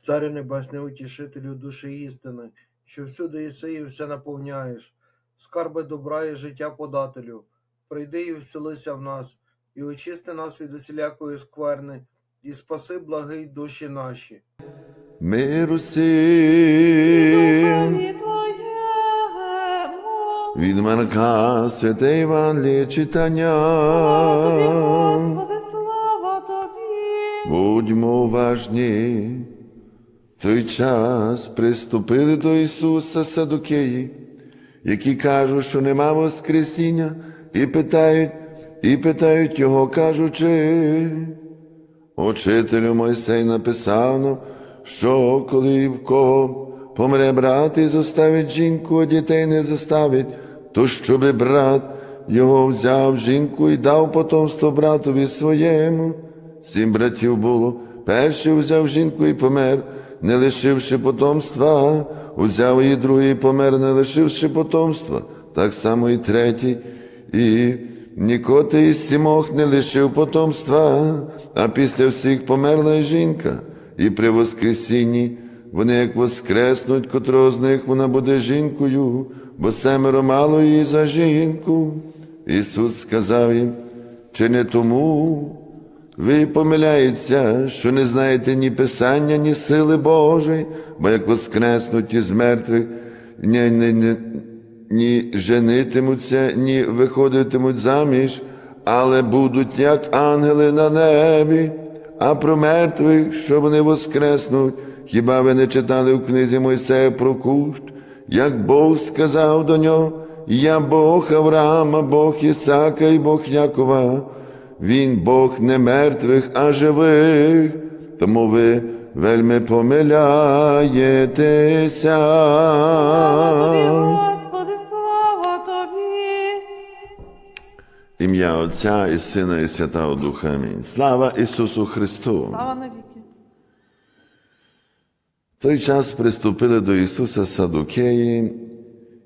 Царю Небесний, утішителю душі істини, що всюди єси і все наповняєш, скарби добра і життя подателю, прийди і вселися в нас, і очисти нас від усілякої скверни, і спаси благий душі наші. Миру сим Духові від Марка святе Євангеліє читання. Слава тобі, Господи, слава тобі. Будьмо уважні. Той час приступили до Ісуса Садукеї, які кажуть, що нема Воскресіння, і питають, і питають Його, кажучи, Учителю Мойсей написав, нам, що коли в кого помре брат і зоставить жінку, а дітей не зоставить, то щоби брат його взяв жінку і дав потомство братові своєму. Сім братів було. Перший взяв жінку і помер, не лишивши потомства, узяв її другий помер, не лишивши потомства, так само і третій. І нікоти із сімох не лишив потомства, а після всіх померла й жінка, і при Воскресінні вони як воскреснуть, котрого з них вона буде жінкою, бо семеро мало її за жінку. Ісус сказав їм, чи не тому ви помиляєтеся, що не знаєте ні Писання, ні сили Божої, бо як воскреснуть із мертвих, ні, ні, ні, ні женитимуться, ні виходитимуть заміж, але будуть як ангели на небі, а про мертвих, що вони воскреснуть, хіба ви не читали в книзі Мойсея про кущ, як Бог сказав до нього, я Бог Авраама, Бог Ісака і Бог Якова. Він Бог не мертвих, а живих, тому ви вельми помиляєтеся. Слава тобі, Господи, слава тобі. Ім'я Отця і Сина, і Святого Духа. Амінь. Слава Ісусу Христу! Слава навіки. В той час приступили до Ісуса Садукеї,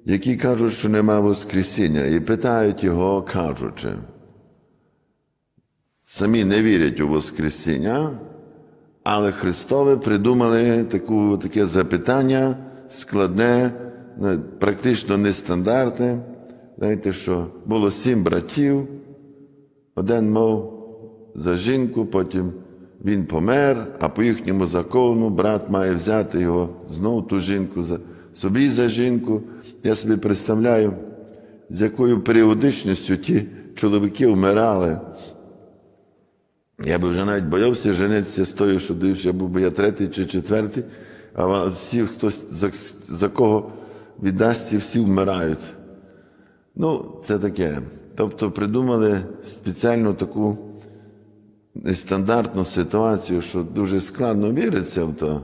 які кажуть, що нема Воскресіння, і питають Його, кажучи, самі не вірять у Воскресіння, але Христове придумали таку, таке запитання складне, ну, практично нестандартне. Знаєте, що було сім братів, один мов за жінку, потім він помер, а по їхньому закону брат має взяти його знову ту жінку за собі за жінку. Я собі представляю, з якою періодичністю ті чоловіки вмирали. Я би вже навіть боявся женитися з тою, що дивився, був би я третій чи четвертий, а всі, хтось за, за кого віддасться, всі вмирають. Ну, це таке. Тобто придумали спеціальну таку нестандартну ситуацію, що дуже складно віриться в то.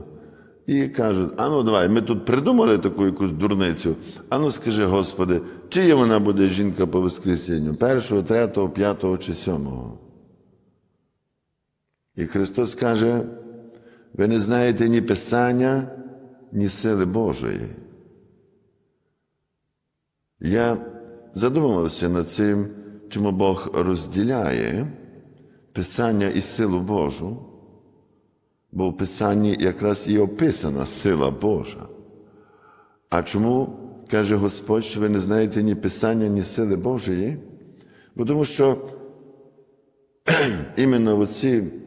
І кажуть: а ну давай, ми тут придумали таку якусь дурницю. А ну скажи, Господи, чия вона буде жінка по Воскресінню? Першого, третього, п'ятого чи сьомого? І Христос каже: ви не знаєте ні Писання, ні сили Божої. Я задумувався над цим, чому Бог розділяє Писання і силу Божу, бо в Писанні якраз і описана сила Божа. А чому каже Господь, що ви не знаєте ні Писання, ні сили Божої? Бо тому що іменно оці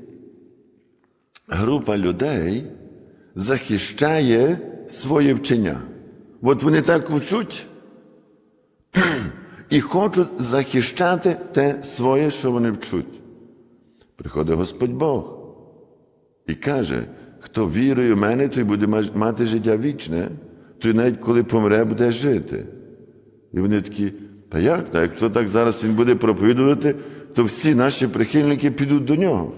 група людей захищає своє вчення. От вони так вчуть і хочуть захищати те своє, що вони вчуть. Приходить Господь Бог і каже, хто вірує в мене, той буде мати життя вічне, той навіть коли помре, буде жити. І вони такі, та як? Та якщо так зараз він буде проповідувати, то всі наші прихильники підуть до нього.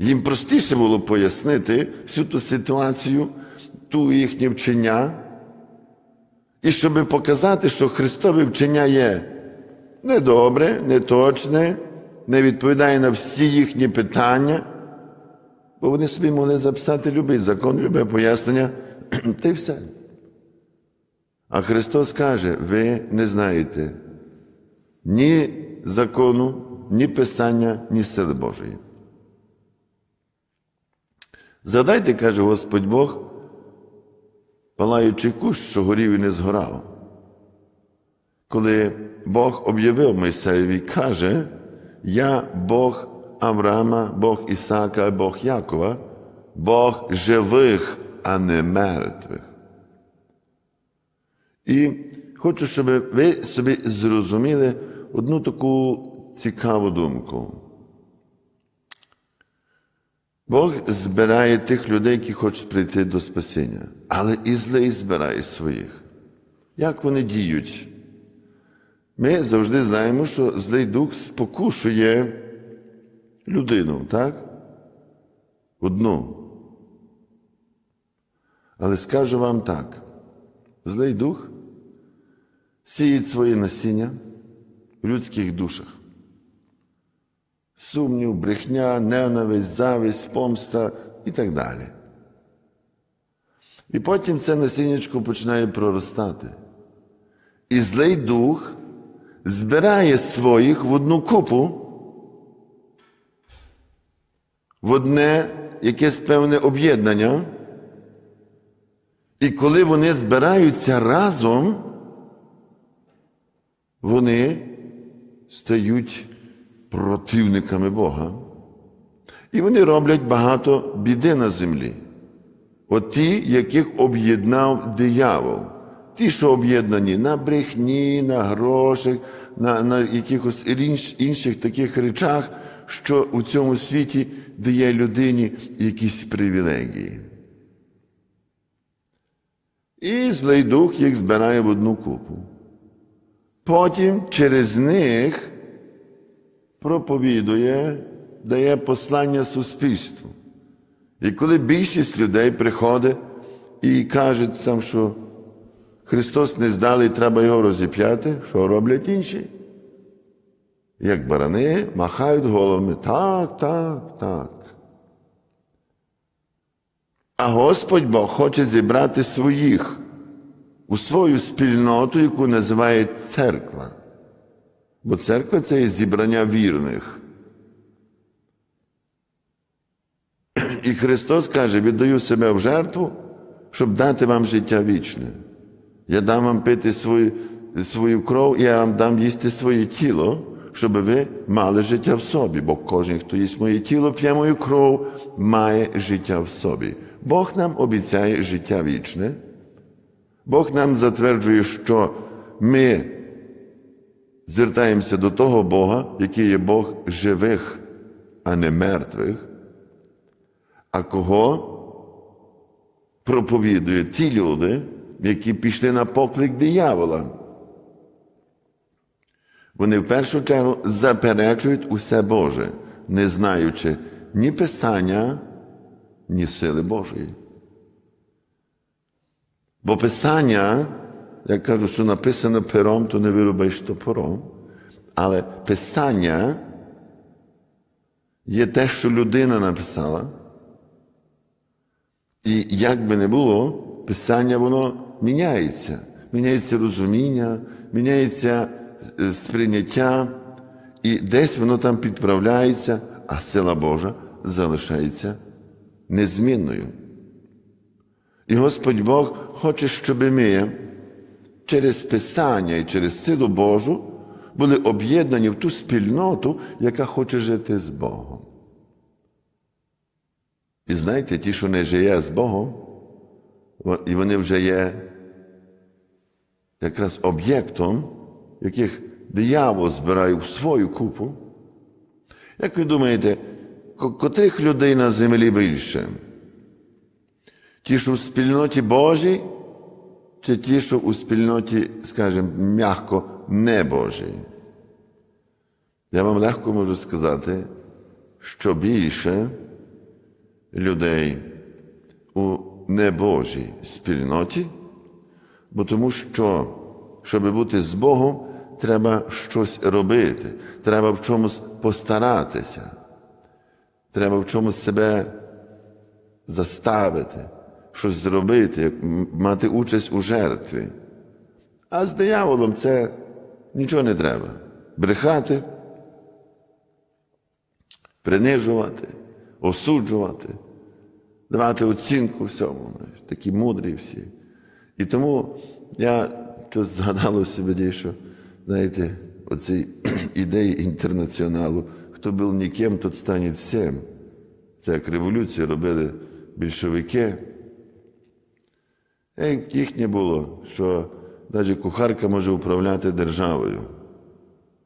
Їм простіше було пояснити всю ту ситуацію, ту їхнє вчення, і щоб показати, що Христове вчення є недобре, неточне, не відповідає на всі їхні питання, бо вони собі могли записати любий закон, любе пояснення, та й все. А Христос каже: ви не знаєте ні закону, ні Писання, ні сили Божої. Згадайте, каже Господь Бог, палаючий кущ, що горів і не згорав. Коли Бог об'явив Мойсеєві, каже, я Бог Авраама, Бог Ісака, Бог Якова, Бог живих, а не мертвих. І хочу, щоб ви собі зрозуміли одну таку цікаву думку. Бог збирає тих людей, які хочуть прийти до спасіння, але і злий збирає своїх. Як вони діють? Ми завжди знаємо, що злий дух спокушує людину, так? Одну. Але скажу вам так: злий дух сіє своє насіння в людських душах. Сумнів, брехня, ненависть, зависть, помста і так далі. І потім це насіннячко починає проростати. І злий дух збирає своїх в одну купу, в одне якесь певне об'єднання. І коли вони збираються разом, вони стають противниками Бога. І вони роблять багато біди на землі. От ті, яких об'єднав диявол. Ті, що об'єднані на брехні, на грошах, на, на якихось інш, інших таких речах, що у цьому світі дає людині якісь привілегії. І злий дух їх збирає в одну купу. Потім через них проповідує, дає послання суспільству. І коли більшість людей приходить і каже там, що Христос не здалий, треба його розіп'яти, що роблять інші? Як барани махають головами. Так, так, так. А Господь Бог хоче зібрати своїх у свою спільноту, яку називає церква. Бо церква це є зібрання вірних. І Христос каже: віддаю себе в жертву, щоб дати вам життя вічне. Я дам вам пити свою, свою кров, я вам дам їсти своє тіло, щоб ви мали життя в собі. Бо кожен, хто їсть моє тіло, п'є мою кров, має життя в собі. Бог нам обіцяє життя вічне. Бог нам затверджує, що ми звертаємося до того Бога, який є Бог живих, а не мертвих. А кого проповідують ті люди, які пішли на поклик диявола? Вони в першу чергу заперечують усе Боже, не знаючи ні Писання, ні сили Божої. Бо Писання, як кажу, що написано пером, то не вирубаєш топором. Але Писання є те, що людина написала. І як би не було, Писання воно міняється. Міняється розуміння, міняється е, сприйняття, і десь воно там підправляється, а сила Божа залишається незмінною. І Господь Бог хоче, щоб ми через Писання і через силу Божу були об'єднані в ту спільноту, яка хоче жити з Богом. І знаєте, ті, що не живе з Богом, і вони вже є якраз об'єктом, яких диявол збирає в свою купу. Як ви думаєте, котрих людей на землі більше? Ті, що в спільноті Божій, чи ті, що у спільноті, скажімо, м'яко не Божій? Я вам легко можу сказати, що більше людей у небожій спільноті, бо тому що, щоб бути з Богом, треба щось робити, треба в чомусь постаратися, треба в чомусь себе заставити, щось зробити, мати участь у жертві. А з дияволом це нічого не треба. Брехати, принижувати, осуджувати, давати оцінку всьому. Такі мудрі всі. І тому я щось згадало собі, що, знаєте, оці ідеї інтернаціоналу, хто був ніким, тот стане всім. Це як революцію робили більшовики. Е, Їх не було, що навіть кухарка може управляти державою.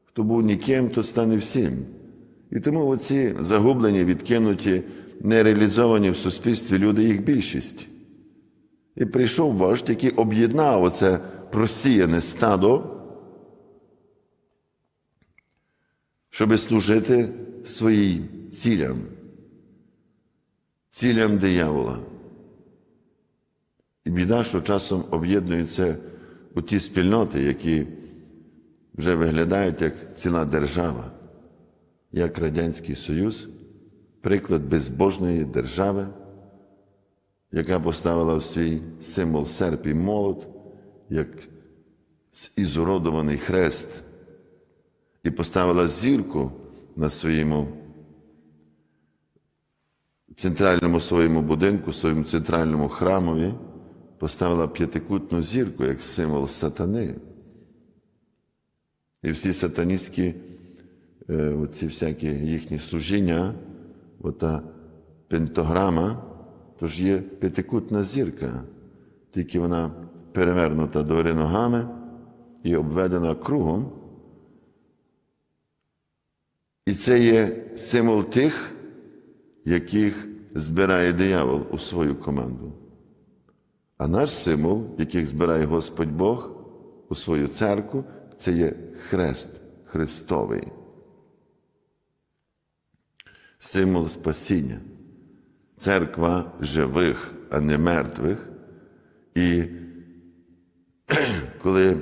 Хто був ніким, то стане всім. І тому оці загублені, відкинуті, нереалізовані в суспільстві люди, їх більшість. І прийшов вождь, який об'єднав оце просіяне стадо, щоб служити своїм цілям, цілям диявола. І біда, що часом об'єднуються у ті спільноти, які вже виглядають як ціла держава, як Радянський Союз, приклад безбожної держави, яка поставила в свій символ серп і молот, як ізуродований хрест, і поставила зірку на своєму центральному своєму будинку, своєму центральному храмові, поставила п'ятикутну зірку як символ сатани. І всі сатаністські, е, оці всякі їхні служіння, ота пентограма, то ж є п'ятикутна зірка, тільки вона перевернута догори ногами і обведена кругом. І це є символ тих, яких збирає диявол у свою команду. А наш символ, яких збирає Господь Бог у свою церкву, це є хрест Христовий. Символ спасіння. Церква живих, а не мертвих. І коли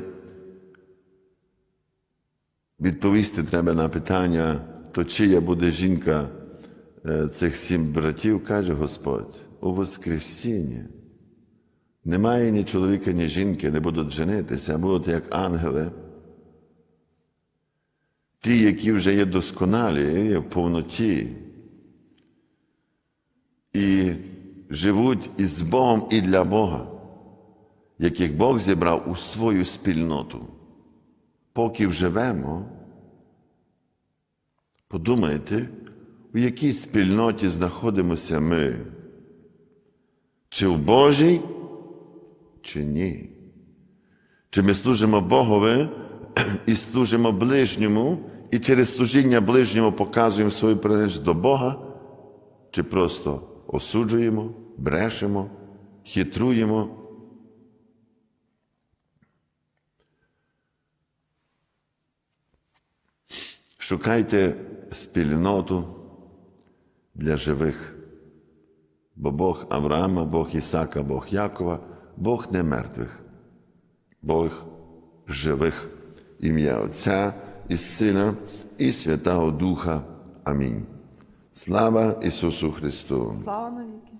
відповісти треба на питання, то чия буде жінка е, цих сім братів, каже Господь, у Воскресінні. Немає ні чоловіка, ні жінки, не будуть женитися, а будуть як ангели. Ті, які вже є досконалі, є в повноті. І живуть із Богом і для Бога, яких Бог зібрав у свою спільноту. Поки вживемо, подумайте, у якій спільноті знаходимося ми. Чи в Божій, чи ні? Чи ми служимо Богові і служимо ближньому, і через служіння ближньому показуємо свою приналежність до Бога, чи просто осуджуємо, брешемо, хитруємо? Шукайте спільноту для живих. Бо Бог Авраама, Бог Ісака, Бог Якова, Бог не мертвих, Бог живих. Ім'я Отця і Сина і Святого Духа. Амінь. Слава Ісусу Христу! Слава навіки.